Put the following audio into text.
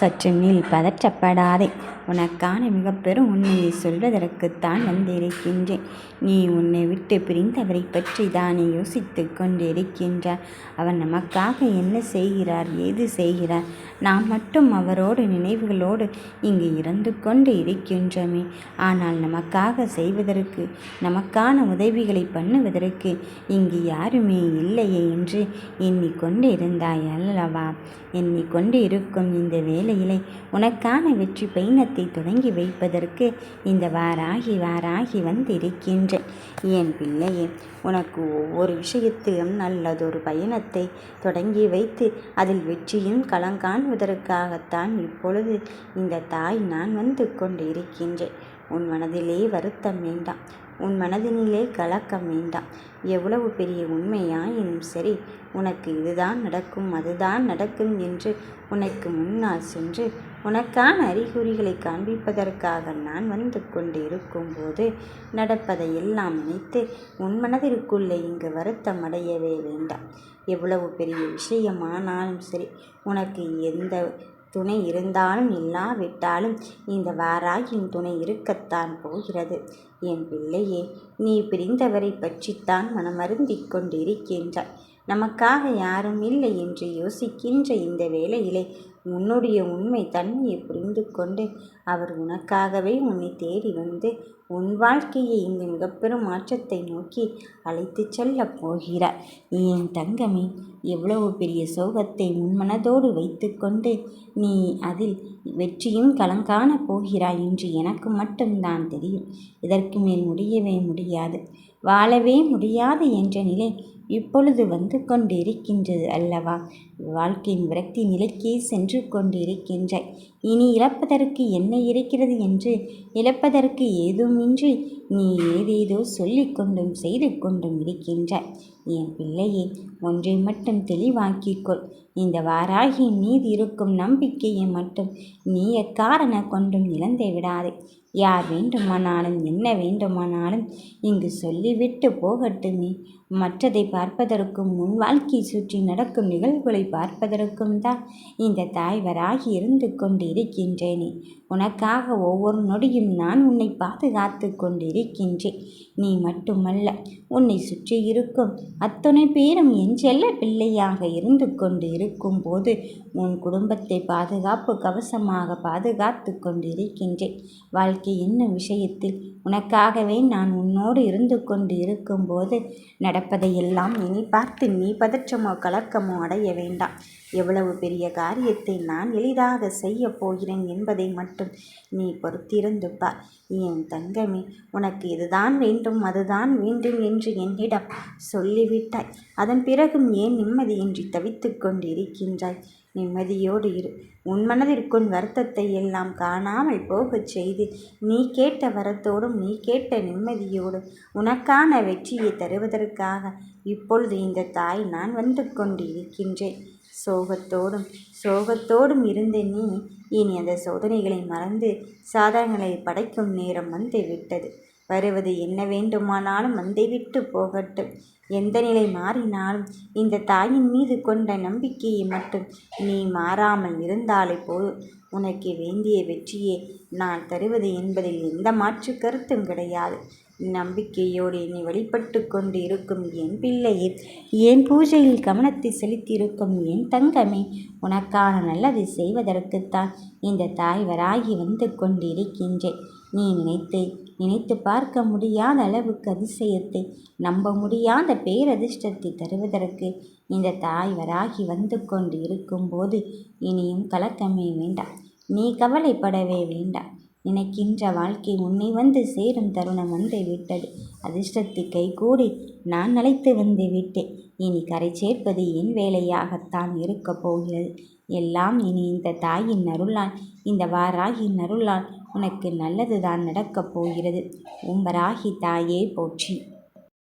சற்று நில் பதற்றப்படாதே. உனக்கான மிகப்பெரும் உண்மையை சொல்வதற்குத்தான் வந்திருக்கின்றேன். நீ உன்னை விட்டு பிரிந்தவரை பற்றி தானே யோசித்து கொண்டிருக்கின்றார் அவர் நமக்காக என்ன செய்கிறார் ஏது செய்கிறார்? நாம் மட்டும் அவரோடு நினைவுகளோடு இங்கு இருந்து கொண்டு இருக்கின்றோமே. ஆனால் நமக்காக செய்வதற்கு நமக்கான உதவிகளை பண்ணுவதற்கு இங்கு யாருமே இல்லையே என்று எண்ணிக்கொண்டு இருந்தாய் அல்லவா? எண்ணிக்கொண்டு இருக்கும் இந்த வேலையிலே உனக்கான வெற்றி பயணத்தை தொடங்கி வைப்பதற்கு இந்த வாராகி வாராகி வந்திருக்கின்றேன். என் பிள்ளையே உனக்கு ஒவ்வொரு விஷயத்திலும் நல்லதொரு பயணத்தை தொடங்கி வைத்து அதில் வெற்றியும் களங்காணுவதற்காகத்தான் இப்பொழுது இந்த தாய் நான் வந்து கொண்டிருக்கின்றேன். உன் மனதிலே வருத்தம் வேண்டாம். உன் மனதினிலே கலக்கம் வேண்டாம். எவ்வளவு பெரிய உண்மையாயினும் சரி உனக்கு இதுதான் நடக்கும் அதுதான் நடக்கும் என்று உனக்கு முன்னால் சென்று உனக்கான அறிகுறிகளை காண்பிப்பதற்காக நான் வந்து கொண்டு இருக்கும்போது நடப்பதை எல்லாம் நினைத்து உன் மனதிற்குள்ளே இங்கு வருத்தம் அடையவே வேண்டாம். எவ்வளவு பெரிய விஷயமானாலும் சரி உனக்கு எந்த துணை இருந்தாலும் இல்லாவிட்டாலும் இந்த வாராகின் துணை இருக்கத்தான் போகிறது. என் பிள்ளையே நீ பிரிந்தவரை பற்றித்தான் மனமருந்திக் கொண்டிருக்கின்றாய். நமக்காக யாரும் இல்லை என்று யோசிக்கின்ற இந்த வேளையிலே உன்னுடைய உண்மை தன்மையை புரிந்து கொண்டு அவர் உனக்காகவே உன்னை தேடி வந்து உன் வாழ்க்கையை இந்த மிகப்பெரும் மாற்றத்தை நோக்கி அழைத்துச் செல்ல போகிறார். என் தங்கமே எவ்வளவு பெரிய சோகத்தை முன்மனதோடு வைத்துக்கொண்டு நீ அதில் வெற்றியும் கலங்காணப் போகிறாய் என்று எனக்கு மட்டும்தான் தெரியும். இதற்கு மேல் முடியவே முடியாது. வாழவே முடியாது என்ற நிலை இப்பொழுது வந்து கொண்டிருக்கின்றது அல்லவா? வாழ்க்கையின் விரக்தி நிலைக்கே சென்று கொண்டிருக்கின்றாய். இனி இழப்பதற்கு என்ன இருக்கிறது என்று? இழப்பதற்கு ஏதுமின்றி நீ ஏதேதோ சொல்லிக் கொண்டும் செய்து கொண்டும் இருக்கின்றாய். என் பிள்ளையே ஒன்றை மட்டும் தெளிவாக்கிக்கொள் இந்த வாராகி மீது இருக்கும் நம்பிக்கையை மட்டும் நீ எக்காரண கொண்டும் இழந்து விடாதே. யார் வேண்டுமானாலும் என்ன வேண்டுமானாலும் இங்கு சொல்லிவிட்டு போகட்டுமே. மற்றதை பார்ப்பதற்கும் முன் வாழ்க்கை சுற்றி நடக்கும் நிகழ்வுகளை பார்ப்பதற்கும் தான் இந்த தாய்வராகி இருந்து கொண்டு இருக்கின்றேனே உனக்காக ஒவ்வொரு நொடியும் நான் உன்னை பாதுகாத்து கொண்டிருக்கின்றேன். நீ மட்டுமல்ல உன்னை சுற்றி இருக்கும் அத்தனை பேரும் என் செல்ல பிள்ளையாக இருந்து கொண்டு இருக்கும்போது உன் குடும்பத்தை பாதுகாப்பு கவசமாக பாதுகாத்து கொண்டிருக்கின்றேன். வாழ்க்கை என்ன விஷயத்தில் உனக்காகவே நான் உன்னோடு இருந்து கொண்டு இருக்கும்போது நடப்பதையெல்லாம் இனி பார்த்து நீ பதற்றமோ கலக்கமோ அடைய வேண்டாம். எவ்வளவு பெரிய காரியத்தை நான் எளிதாக செய்யப் போகிறேன் என்பதை மட்டும் நீ பொறுத்திருந்து பார் என் தங்கமே உனக்கு இதுதான் வேண்டும் அதுதான் வேண்டும் என்று என்னிடம் சொல்லிவிட்டாய். அதன் பிறகும் ஏன் நிம்மதியின்றி தவித்து கொண்டிருக்கின்றாய்? நிம்மதியோடு இரு. உன் மனதிற்குள் வருத்தத்தை எல்லாம் காணாமல் போகச் செய்து நீ கேட்ட வரத்தோடும் நீ கேட்ட நிம்மதியோடு உனக்கான வெற்றியை தருவதற்காக இப்பொழுது இந்த தாய் நான் வந்து கொண்டிருக்கின்றேன். சோகத்தோடும் சோகத்தோடும் இருந்த நீ இனி அந்த சோதனைகளை மறந்து சாதனைகளை படைக்கும் நேரம் வந்து விட்டது வருவது என்ன வேண்டுமானாலும் வந்துவிட்டு போகட்டும். எந்த நிலை மாறினாலும் இந்த தாயின் மீது கொண்ட நம்பிக்கையை மட்டும் நீ மாறாமல் இருந்தாலே போதும். உனக்கு வேண்டிய வெற்றியே நான் தருவது என்பதில் எந்த மாற்று கருத்தும் கிடையாது. நம்பிக்கையோடு என்னை வழிபட்டு கொண்டு இருக்கும் என் பிள்ளையே என் பூஜையில் கவனத்தை செலுத்தியிருக்கும் என் தங்கமே உனக்கான நல்லதை செய்வதற்குத்தான் இந்த தாய் வராகி வந்து கொண்டிருக்கின்றேன். நீ நினைத்து நினைத்து பார்க்க முடியாத அளவுக்கு அதிசயத்தை நம்ப முடியாத பேரதிர்ஷ்டத்தை தருவதற்கு இந்த தாய் வராகி வந்து கொண்டு இருக்கும்போது இனியும் கலக்கமே வேண்டாம். நீ கவலைப்படவே வேண்டாம். நினைக்கின்ற வாழ்க்கை உன்னை வந்து சேரும் தருணம் வந்து விட்டது. அதிர்ஷ்டத்தை கைகூடி நான் அழைத்து வந்து விட்டேன். இனி கரை சேர்ப்பது என் வேலையாகத்தான் இருக்கப் போகிறது. எல்லாம் இனி இந்த தாயின் அருளால் இந்த வாராகின் அருளால் உனக்கு நல்லதுதான் நடக்கப் போகிறது. உம்பராகி தாயே போற்றி.